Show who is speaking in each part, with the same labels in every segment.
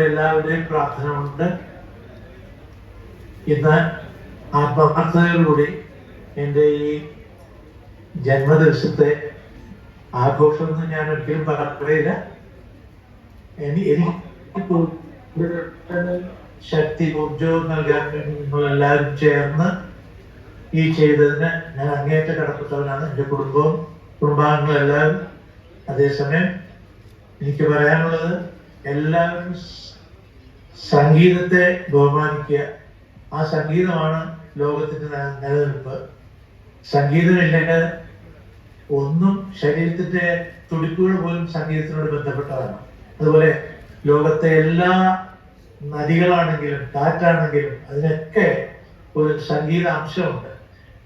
Speaker 1: എല്ലാവരുടെയും പ്രാർത്ഥന കൊണ്ട് ഇന്ന് ആത്മാർത്ഥതയോടുകൂടി എന്റെ ഈ ജന്മദിവസത്തെ ആഘോഷം എന്ന് ഞാൻ ഒരിക്കലും പറയില്ല എനി- എനിക്ക് ശക്തി ഊർജവും നൽകാൻ വേണ്ടി നിങ്ങളെല്ലാവരും ചേർന്ന് ഈ ചെയ്തതിന് ഞാൻ അങ്ങേറ്റ കടപ്പെട്ടവനാണ്. എന്റെ കുടുംബവും കുടുംബാംഗങ്ങളെല്ലാവരും. അതേസമയം എനിക്ക് പറയാനുള്ളത് എല്ലാവരും സംഗീതത്തെ ബഹുമാനിക്കുക. ആ സംഗീതമാണ് ലോകത്തിന്റെ നിലനിൽപ്പ്. സംഗീതമില്ലെങ്കിൽ ഒന്നും ശരീരത്തിന്റെ തുടിപ്പുകൾ പോലും സംഗീതത്തിനോട് ബന്ധപ്പെട്ടതാണ്. അതുപോലെ ലോകത്തെ എല്ലാ നദികളാണെങ്കിലും കാറ്റാണെങ്കിലും അതിനൊക്കെ ഒരു സംഗീത അംശമുണ്ട്.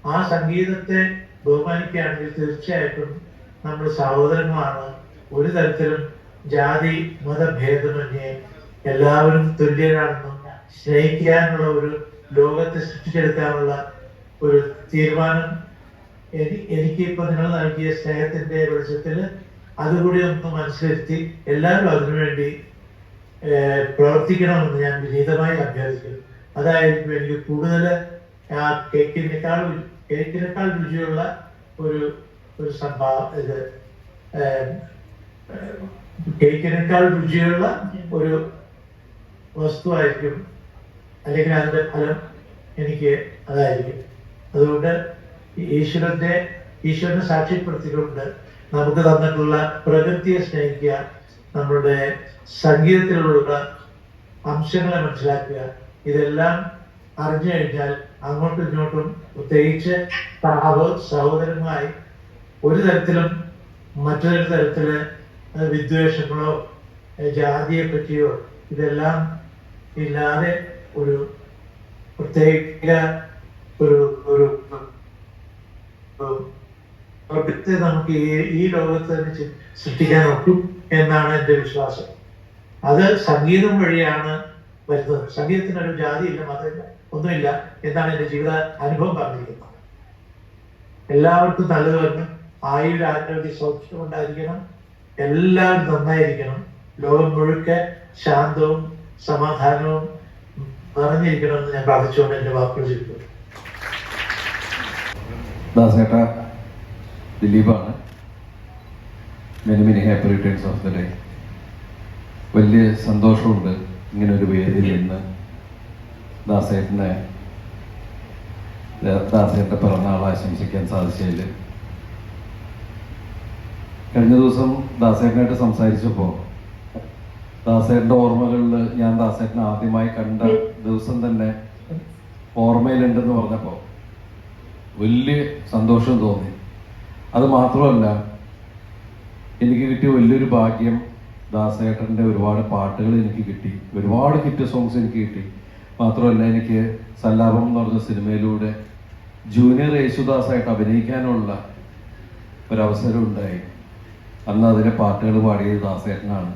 Speaker 1: ആ സംഗീതത്തെ ബഹുമാനിക്കുകയാണെങ്കിൽ തീർച്ചയായിട്ടും നമ്മൾ സഹോദരങ്ങളാണ് ഒരു തരത്തിലും ജാതി മതഭേദമന്യേ എല്ലാവരും തുല്യരാണെന്നും സ്നേഹിക്കാനുള്ള ഒരു ലോകത്തെ സൃഷ്ടിച്ചെടുക്കാനുള്ള ഒരു തീരുമാനം എനി- എനിക്ക് ഇപ്പൊ നിങ്ങൾ നൽകിയ സ്നേഹത്തിന്റെ വെളിച്ചത്തിൽ അതുകൂടി ഒന്ന് മനസ്സിലെത്തി എല്ലാവരും അതിനുവേണ്ടി പ്രവർത്തിക്കണമെന്ന് ഞാൻ വിനീതമായി അഭ്യർത്ഥിക്കുന്നു. അതായിരിക്കും എനിക്ക് കൂടുതൽ ആ കേക്കിനേക്കാൾ കേക്കിനേക്കാൾ രുചിയുള്ള ഒരു ഒരു സംഭാവ ഇത്. ഏഹ്, കേക്കിനേക്കാൾ രുചിയുള്ള ഒരു വസ്തുവായിരിക്കും അല്ലെങ്കിൽ അതിന്റെ ഫലം എനിക്ക് അതായിരിക്കും. അതുകൊണ്ട് ഈശ്വരന്റെ ഈശ്വരനെ സാക്ഷ്യപ്പെടുത്തിക്കൊണ്ട് നമുക്ക് തന്നിട്ടുള്ള പ്രകൃതിയെ സ്നേഹിക്കുക നമ്മളുടെ സംഗീതത്തിലുള്ള അംശങ്ങളെ മനസ്സിലാക്കുക ഇതെല്ലാം അറിഞ്ഞു കഴിഞ്ഞാൽ അങ്ങോട്ടും ഇങ്ങോട്ടും പ്രത്യേകിച്ച് സഹോ സഹോദരങ്ങളായി ഒരു തരത്തിലും മറ്റൊരു തരത്തിൽ വിദ്വേഷങ്ങളോ ജാതിയെ പറ്റിയോ ഇതെല്ലാം ഇല്ലാതെ ഒരു പ്രത്യേക ഒരു ഒരു ലോകത്തെ നമുക്ക് ഈ ഈ ലോകത്ത് തന്നെ സൃഷ്ടിക്കാൻ ഒക്കും എന്നാണ് എന്റെ വിശ്വാസം. അത് സംഗീതം വഴിയാണ് വരുന്നത്. സംഗീതത്തിനൊരു ജാതിയില്ല മതമില്ല ഒന്നുമില്ല എന്നാണ് എന്റെ ജീവിത അനുഭവം പറഞ്ഞിരിക്കുന്നത്. എല്ലാവർക്കും നല്ലത് വരണം. ആയുരാരോഗ്യ സൗഖ്യം ഉണ്ടായിരിക്കണം. എല്ലാവരും നന്നായിരിക്കണം. ലോകം മുഴുക്കെ ശാന്തവും സമാധാനവും നിറഞ്ഞിരിക്കണമെന്ന് ഞാൻ പ്രാർത്ഥിച്ചുകൊണ്ട് എന്റെ വാക്കുകൾ ചുരുക്കുന്നു
Speaker 2: ദിലീപാണ്. Many many happy returns of the day വലിയ സന്തോഷമുണ്ട് ഇങ്ങനെ ഒരു വേദിയിൽ നിന്ന് ദാസേട്ടനെ ദാസേട്ടന്റെ പിറന്നാൾ ആശംസിക്കാൻ സാധിച്ചതിൽ. കഴിഞ്ഞ ദിവസം ദാസേട്ടനായിട്ട് സംസാരിച്ചപ്പോൾ ദാസേട്ടന്റെ ഓർമ്മകളിൽ ഞാൻ ദാസേട്ടനെ ആദ്യമായി കണ്ട ദിവസം തന്നെ ഓർമ്മയിലുണ്ടെന്ന് പറഞ്ഞപ്പോൾ വലിയ സന്തോഷം തോന്നി. അത് മാത്രമല്ല എനിക്ക് കിട്ടിയ വലിയൊരു ഭാഗ്യം ദാസേട്ടന്റെ ഒരുപാട് പാട്ടുകൾ എനിക്ക് കിട്ടി. ഒരുപാട് ഹിറ്റ് സോങ്സ് എനിക്ക് കിട്ടി. മാത്രമല്ല എനിക്ക് സല്ലാപം എന്ന് പറഞ്ഞ സിനിമയിലൂടെ ജൂനിയർ യേശുദാസായിട്ട് അഭിനയിക്കാനുള്ള ഒരവസരം ഉണ്ടായി. അന്ന് അതിലെ പാട്ടുകൾ പാടിയത് ദാസേട്ടനാണ്.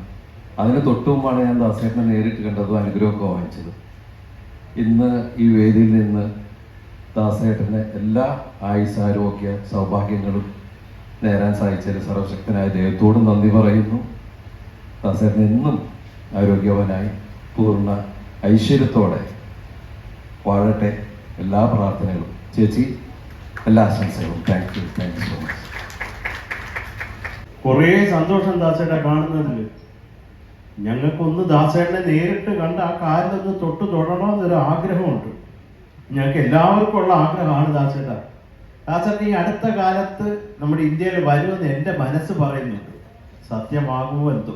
Speaker 2: അതിന് തൊട്ടു മുമ്പാണ് ഞാൻ ദാസേട്ടനെ നേരിട്ട് കണ്ടതും അനുഗ്രഹമൊക്കെ വാങ്ങിച്ചത്. ഇന്ന് ഈ വേദിയിൽ നിന്ന് ദാസേട്ടന് എല്ലാ ആയുസാരോഗ്യ സൗഭാഗ്യങ്ങളും നേരാൻ സാധിച്ചതിൽ സർവശക്തനായ ദൈവത്തോട് നന്ദി പറയുന്നു. ദാസേട്ടൻ എന്നും ആരോഗ്യവാനായി പൂർണ ഐശ്വര്യത്തോടെ വാഴട്ടെ. എല്ലാ പ്രാർത്ഥനകളും. ചേച്ചി എല്ലാ ആശംസകളും. Thank you. Thank you so much.
Speaker 3: കുറേ സന്തോഷം ദാസേട്ട കാണുന്നതിൽ ഞങ്ങൾക്കൊന്ന് ദാസേട്ടനെ നേരിട്ട് കണ്ട് ആ കാലിലൊന്ന് തൊട്ട് തൊടണമെന്നൊരു ആഗ്രഹമുണ്ട്. ഞങ്ങൾക്ക് എല്ലാവർക്കും ഉള്ള ആഗ്രഹമാണ് ദാസേട്ട. ദാസേട്ട ഈ അടുത്ത കാലത്ത് നമ്മുടെ ഇന്ത്യയിൽ വരുമെന്ന് എന്റെ മനസ്സ് പറയുന്നുണ്ട്. സത്യമാകുമോ എന്തോ.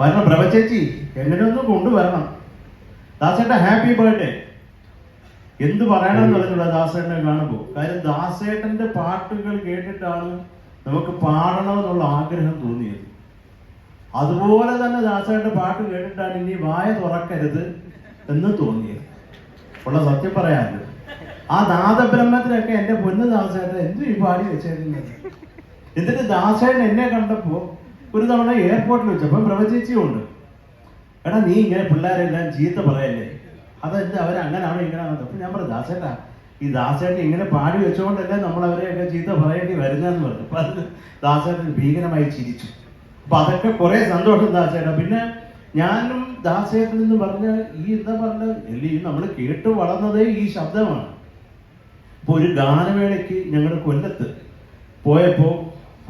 Speaker 3: വരണം പ്രവചേച്ചി എങ്ങനെയൊന്നും കൊണ്ടുവരണം. ദാസേട്ട ഹാപ്പി ബർത്ത്ഡേ. എന്ത് പറയണമെന്ന് പറഞ്ഞുള്ള ദാസേട്ടനെ കാണുമ്പോൾ? കാര്യം ദാസേട്ടന്റെ പാട്ടുകൾ കേട്ടിട്ടാണ് നമുക്ക് പാടണമെന്നുള്ള ആഗ്രഹം തോന്നിയത്. അതുപോലെ തന്നെ ദാസയുടെ പാട്ട് കേട്ടിട്ടാണ് ഇനി വായ തുറക്കരുത് എന്ന് തോന്നിയത്. ഉള്ള സത്യം പറയാമല്ലോ ആ നാദബ്രഹ്മത്തിനൊക്കെ എന്റെ പൊന്ന് ദാസേട്ടൻ എന്തു ഈ പാടി വെച്ചേക്കുന്നത്? എന്നിട്ട് ദാസേട്ടൻ എന്നെ കണ്ടപ്പോ ഒരു തവണ എയർപോർട്ടിൽ വെച്ചപ്പോ പ്രവചിച്ചുകൊണ്ട് എടാ നീ ഇങ്ങനെ പിള്ളേരെല്ലാം ചീത്ത പറയല്ലേ? അതെന്ത് അവരങ്ങനാണോ ഇങ്ങനെയാണോ അപ്പൊ ഞാൻ പറഞ്ഞു ദാസേട്ടാ ഈ ദാസേട്ടൻ ഇങ്ങനെ പാടി വെച്ചുകൊണ്ടല്ലേ നമ്മൾ അവരെയൊക്കെ ചീത്ത പറയേണ്ടി വരുന്നതെന്ന് പറഞ്ഞു. അപ്പൊ അത് ദാസേട്ടൻ ഭീകരമായി ചിരിച്ചു. അപ്പൊ അതൊക്കെ കുറെ സന്തോഷം ദാസേട്ടൻ പിന്നെ ഞാനും ദാസേട്ടൻ എന്ന് പറഞ്ഞ ഈ എന്താ പറഞ്ഞ ഈ നമ്മൾ കേട്ട് വളർന്നതേ ഈ ശബ്ദമാണ്. അപ്പൊ ഒരു ഗാനമേളയ്ക്ക് ഞങ്ങളുടെ കൊല്ലത്ത് പോയപ്പോ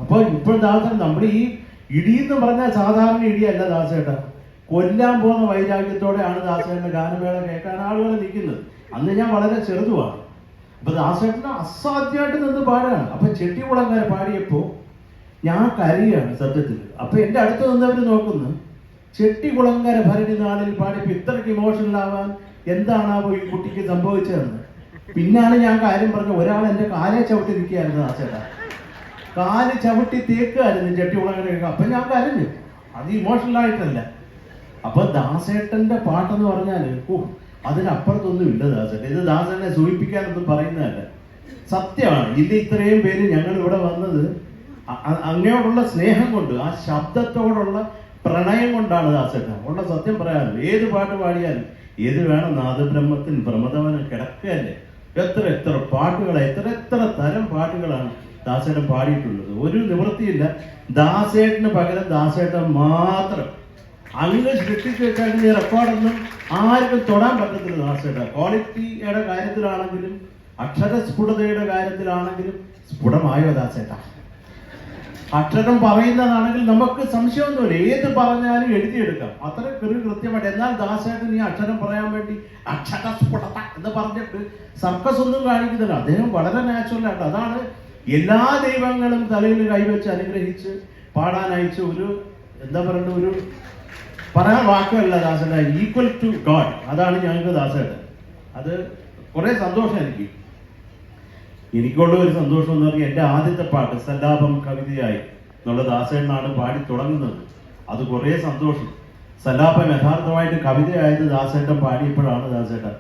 Speaker 3: അപ്പൊ ഇപ്പോൾ ദാസൻ നമ്മൾ ഈ ഇടി എന്ന് പറഞ്ഞാൽ സാധാരണ ഇടിയല്ല ദാസേട്ട. കൊല്ലാൻ പോകുന്ന വൈരാഗ്യത്തോടെയാണ് ദാസേട്ടന്റെ ഗാനമേള കേൾക്കാൻ ആളുകൾ നിൽക്കുന്നത്. അന്ന് ഞാൻ വളരെ ചെറുതുമാണ് അപ്പൊ ദാസേട്ടന് അസാധ്യമായിട്ട് നിന്ന് പാടുകയാണ് അപ്പൊ ചെട്ടികുളങ്ങര പാടിയപ്പോ ഞാൻ കരയാണ് സത്യത്തിൽ. അപ്പൊ എന്റെ അടുത്ത് നിന്നവർ നോക്കുന്നു ചെട്ടികുളങ്ങര ഭരണി നാളിൽ പാടിയപ്പോ ഇത്രയ്ക്ക് ഇമോഷണൽ ആവാൻ എന്താണാവോ ഈ കുട്ടിക്ക് സംഭവിച്ചതെന്ന്? പിന്നാണ് ഞാൻ കാര്യം പറഞ്ഞു ഒരാൾ എന്റെ കാലെ ചവിട്ടി നിൽക്കുകയായിരുന്നു ദാസേട്ടാ. കാൽ ചവിട്ടി തേക്കുമായിരുന്നു ചെട്ടികുളങ്ങര അപ്പൊ ഞാൻ കരഞ്ഞു. അത് ഇമോഷണൽ ആയിട്ടല്ല. അപ്പൊ ദാസേട്ടന്റെ പാട്ടെന്ന് പറഞ്ഞാൽ ഓ അതിനപ്പുറത്തൊന്നും ഇല്ല ദാസൻ. ഇത് ദാസനെ സൂചിപ്പിക്കാനൊന്നും പറയുന്നതല്ല. സത്യമാണ്. ഇത് ഇത്രയും പേര് ഞങ്ങൾ ഇവിടെ വന്നത് അങ്ങയോടുള്ള സ്നേഹം കൊണ്ട് ആ ശബ്ദത്തോടുള്ള പ്രണയം കൊണ്ടാണ് ദാസേട്ടൻ ഉള്ള സത്യം പറയാറ് ഏത് പാട്ട് പാടിയാലും ഏത് വേണം നാദബ്രഹ്മത്തിൽ ഭ്രമതവന കിടക്കല്ലേ എത്ര എത്ര പാട്ടുകൾ എത്ര എത്ര തരം പാട്ടുകളാണ് ദാസേട്ടൻ പാടിയിട്ടുള്ളത്. ഒരു നിവൃത്തിയില്ല. ദാസേട്ടന് പകരം ദാസേട്ടൻ മാത്രം അങ്ങ് സൃഷ്ടിച്ചു വെച്ചാൽ ഈ റെക്കോർഡൊന്നും ആർക്കും തൊടാൻ പറ്റത്തില്ല ദാസയുടെ ക്വാളിറ്റിയുടെ കാര്യത്തിലാണെങ്കിലും അക്ഷരസ്ഫുടതയുടെ കാര്യത്തിലാണെങ്കിലും സ്ഫുടമായോ ദാസേട്ട? അക്ഷരം പറയുന്നതാണെങ്കിൽ നമുക്ക് സംശയമൊന്നുമില്ല. ഏത് പറഞ്ഞാലും എഴുതിയെടുക്കാം. അത്ര കൃ കൃത്യമായിട്ട്. എന്നാൽ ദാസേട്ടൻ ഈ അക്ഷരം പറയാൻ വേണ്ടി അക്ഷരസ്ഫുടത എന്ന് പറഞ്ഞിട്ട് സർക്കസ് ഒന്നും കാണിക്കുന്നില്ല. അദ്ദേഹം വളരെ നാച്ചുറൽ ആയിട്ട് അതാണ് എല്ലാ ദൈവങ്ങളും തലയിൽ കൈവച്ച് അനുഗ്രഹിച്ച് പാടാൻ അയച്ച ഒരു എന്താ പറയുക ഒരു പറയാൻ വാക്കല്ല ദാസേട്ട ഈക്വൽ ടു ഗോഡ് അതാണ് ഞങ്ങൾക്ക് ദാസേട്ടൻ. അത് കുറെ സന്തോഷം എനിക്ക്. എനിക്കുള്ള ഒരു സന്തോഷം എന്ന് പറഞ്ഞാൽ എന്റെ ആദ്യത്തെ പാട്ട് സല്ലാപം കവിതയായി എന്നുള്ള ദാസേട്ടനാണ് പാടി തുടങ്ങുന്നത്. അത് കുറേ സന്തോഷം. സല്ലാപം യഥാർത്ഥമായിട്ട് കവിതയായത് ദാസേട്ടൻ പാടിയപ്പോഴാണ് ദാസേട്ടൻ.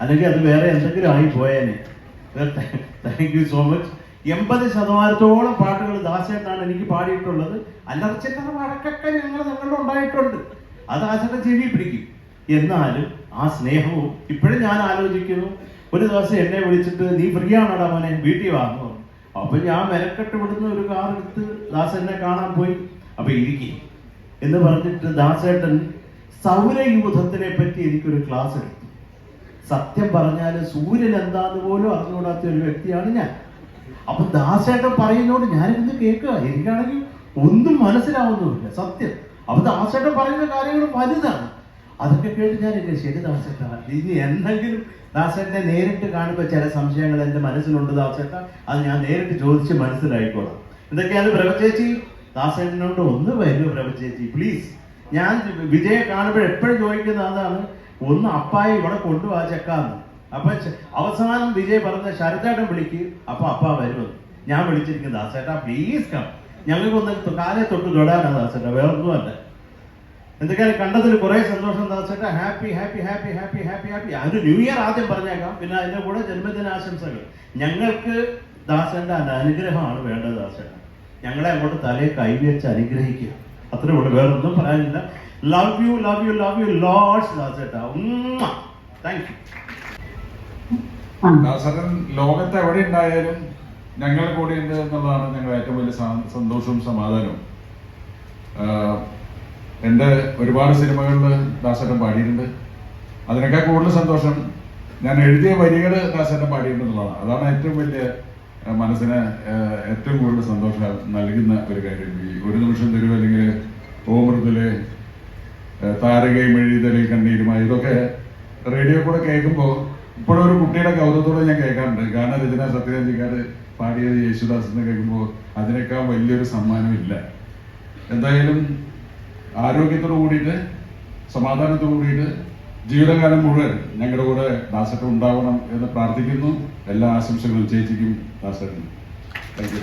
Speaker 3: അല്ലെങ്കിൽ അത് വേറെ എന്തെങ്കിലും ആയി പോയേനെ. താങ്ക് യു സോ മച്ച് എൺപത് ശതമാനത്തോളം പാട്ടുകൾ ദാസേട്ടനാണ് എനിക്ക് പാടിയിട്ടുള്ളത്. അല്ലറച്ചിട്ട വഴക്കൊക്കെ ഞങ്ങൾ ഞങ്ങളുടെ ഉണ്ടായിട്ടുണ്ട് അത് ദാസേട്ടൻ ചെവി പിടിക്കും. എന്നാലും ആ സ്നേഹവും ഇപ്പോഴും ഞാൻ ആലോചിക്കുന്നു. ഒരു ദിവസം എന്നെ വിളിച്ചിട്ട് നീ ഫ്രീ ആണോടാ മോനെ? വീട്ടിൽ വാ എന്ന് അപ്പൊ ഞാൻ മെനക്കെട്ട് വിടുന്ന ഒരു കാർ എടുത്ത് ദാസ് എന്നെ കാണാൻ പോയി. അപ്പൊ ഇരിക്കും എന്ന് പറഞ്ഞിട്ട് ദാസേട്ടൻ സൗരയൂഥത്തിനെ പറ്റി എനിക്കൊരു ക്ലാസ് എടുത്തു. സത്യം പറഞ്ഞാൽ സൂര്യൻ എന്താന്ന് പോലും അറിഞ്ഞുകൂടാത്ത ഒരു വ്യക്തിയാണ് ഞാൻ. അപ്പൊ ദാസേട്ടൻ പറയുന്നോട് ഞാനിരുന്ന് കേൾക്കുക. എനിക്കാണെങ്കിൽ ഒന്നും മനസ്സിലാവുന്നുമില്ല. സത്യം. അപ്പൊ ദാസേട്ടൻ പറയുന്ന കാര്യങ്ങൾ വലുതാണ്. അതൊക്കെ കേട്ട് ഞാൻ എന്നെ ശരി ദാസേട്ട ഇനി എന്തെങ്കിലും ദാസേട്ടനെ നേരിട്ട് കാണുമ്പോൾ ചില സംശയങ്ങൾ എന്റെ മനസ്സിലുണ്ട് ദാസേട്ട അത് ഞാൻ നേരിട്ട് ചോദിച്ച് മനസ്സിലായിക്കോളാം. എന്തൊക്കെയാണ് പ്രഭചേച്ചി ദാസേട്ടനോട് ഒന്ന് വരൂ പ്രഭചേച്ചി പ്ലീസ് ഞാൻ വിജയെ കാണുമ്പോൾ എപ്പോഴും ചോദിക്കുന്ന അതാണ് ഒന്ന് അപ്പായി ഇവിടെ കൊണ്ടുപോവാ ചെക്കാന്ന്. അപ്പൊ അവസാനം വിജയ് പറഞ്ഞ ശരതേട്ടൻ വിളിക്ക്. അപ്പൊ അപ്പ വരുമെന്ന് ഞാൻ വിളിച്ചിരിക്കുന്നത് ദാസേട്ടാ പ്ലീസ് കം ഞങ്ങൾക്കൊന്ന് കാലെ തൊട്ട് തൊടാനാണ് ദാസേട്ടാ വേറൊന്നുമല്ല എന്തൊക്കെയാണ് കണ്ടതിൽ കുറെ സന്തോഷം ദാസേട്ടാ. Happy happy happy happy happy happy. അതിന് ന്യൂ ഇയർ ആദ്യം പറഞ്ഞേക്കാം. പിന്നെ അതിന്റെ കൂടെ ജന്മദിനാശംസകൾ. ഞങ്ങൾക്ക് അന- അനുഗ്രഹമാണ് വേണ്ടത് ദാസേട്ട. ഞങ്ങളെ അങ്ങോട്ട് തലയെ കൈവച്ച് അനുഗ്രഹിക്കുക. അത്രേ ഉള്ളൂ. വേറൊന്നും പറയാനില്ല. Love you love you love you loads ദാസേട്ട. Thank you
Speaker 4: Dasan ലോകത്ത് എവിടെ ഉണ്ടായാലും ഞങ്ങൾ കൂടെ ഉണ്ട് എന്നുള്ളതാണ് ഞങ്ങൾ ഏറ്റവും വലിയ സന്തോഷവും സമാധാനവും. എന്റെ ഒരുപാട് സിനിമകളിൽ ദാസേട്ടൻ പാടിയിട്ടുണ്ട്. അതിനേക്കാൾ കൂടുതൽ സന്തോഷം. ഞാൻ എഴുതിയ വരികൾ ദാസേട്ടൻ പാടിയിട്ടുണ്ട് എന്നുള്ളതാണ്. അതാണ് ഏറ്റവും വലിയ മനസ്സിന് ഏറ്റവും കൂടുതൽ സന്തോഷം നൽകുന്ന ഒരു കാര്യം. ഈ ഒരു നിമിഷം തരുമോ അല്ലെങ്കിൽ ഓമൃതിൽ താരകയും എഴുതലിൽ കണ്ണീരുമായി ഇതൊക്കെ റേഡിയോ കൂടെ കേൾക്കുമ്പോൾ ഇപ്പോഴും ഒരു കുട്ടിയുടെ കൗതുകത്തോടെ ഞാൻ കേൾക്കാറുണ്ട്. കാരണം രചന സത്യരാജിക്കാട് പാടിയത് യേശുദാസ് എന്ന് കേൾക്കുമ്പോൾ അതിനേക്കാൾ വലിയൊരു സമ്മാനമില്ല. എന്തായാലും ആരോഗ്യത്തോട് കൂടിയിട്ട് സമാധാനത്തോട് കൂടിയിട്ട് ജീവിതകാലം മുഴുവൻ ഞങ്ങളുടെ കൂടെ ദാസട്ടം ഉണ്ടാവണം എന്ന് പ്രാർത്ഥിക്കുന്നു. എല്ലാ ആശംസകളും ചേച്ചിക്കും ദാസട്ടിനും. Thank you